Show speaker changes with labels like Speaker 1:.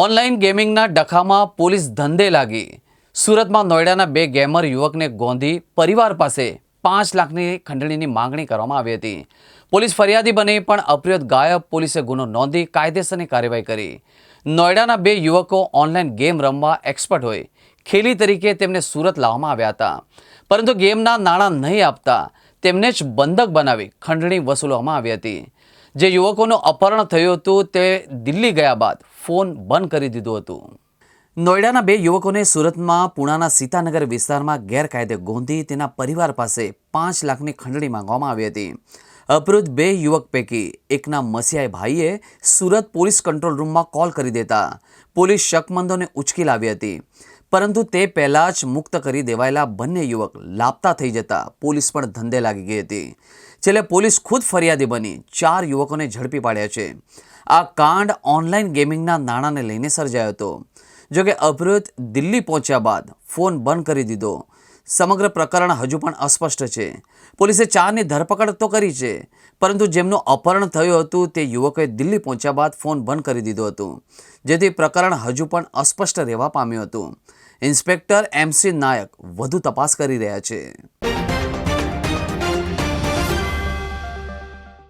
Speaker 1: Online ગેમિંગના ડખામાં police ધંધે લાગી. સુરતમાં નોઈડાના બે ગેમર યુવકને ગોંધી પરિવાર પાસે પાંચ લાખની ખંડણીની માંગણી કરવામાં આવી હતી. પોલીસ ફરિયાદી બની પણ અપ્રિયત ગાયબ પોલીસે ગુનો નોંધી કાયદેસરની કાર્યવાહી કરી. નોઈડાના બે યુવકો ઓનલાઈન ગેમ રમવા એક્સપર્ટ હોય. ખેલી તરીકે તેમને સુરત લાવવામાં આવ્યા હતા. પરંતુ ગેમના નાણાં નહીં આપતા તેમને જ બંધક બનાવી ખંડણી વસૂલવામાં આવી હતી. જે યુવકોનું અપહરણ થયું હતું તે દિલ્હી ગયા બાદ ફોન બંધ કરી દીધું હતું. નોઈડાના બે યુવકોને સુરતમાં પુણાના સીતાનગર વિસ્તારમાં ગેરકાયદે ગોંધી તેના પરિવાર પાસે પાંચ લાખની ખંડણી માંગવામાં આવી હતી. અપહૃત બે યુવક પૈકી એકના મસિયાઈ ભાઈએ સુરત પોલીસ કંટ્રોલ રૂમમાં કોલ કરી દેતા. પોલીસ શકમંદોને ઉચકી લાવી હતી. પરંતુ તે પહેલાં જ મુક્ત કરી દેવાયેલા બંને યુવક લાપતા થઈ જતા પોલીસ પણ ધંધે લાગી ગઈ હતી. છેલ્લે પોલીસ ખુદ ફરિયાદી બની ચાર યુવકોને ઝડપી પાડ્યા છે. આ કાંડ ઓનલાઈન ગેમિંગના નાણાંને લઈને સર્જાયો હતો. જોકે અપહૃત દિલ્હી પહોંચ્યા બાદ ફોન બંધ કરી દીધો. સમગ્ર પ્રકરણ હજુ પણ અસ્પષ્ટ છે. પોલીસે ચારની ધરપકડ તો કરી છે, પરંતુ જેમનું અપહરણ થયું હતું તે યુવકોએ દિલ્હી પહોંચ્યા બાદ ફોન બંધ કરી દીધો હતું, જેથી પ્રકરણ હજુ પણ અસ્પષ્ટ રહેવા પામ્યું હતું. ઇન્સ્પેક્ટર એમસી નાયક વધુ તપાસ કરી રહ્યા છે.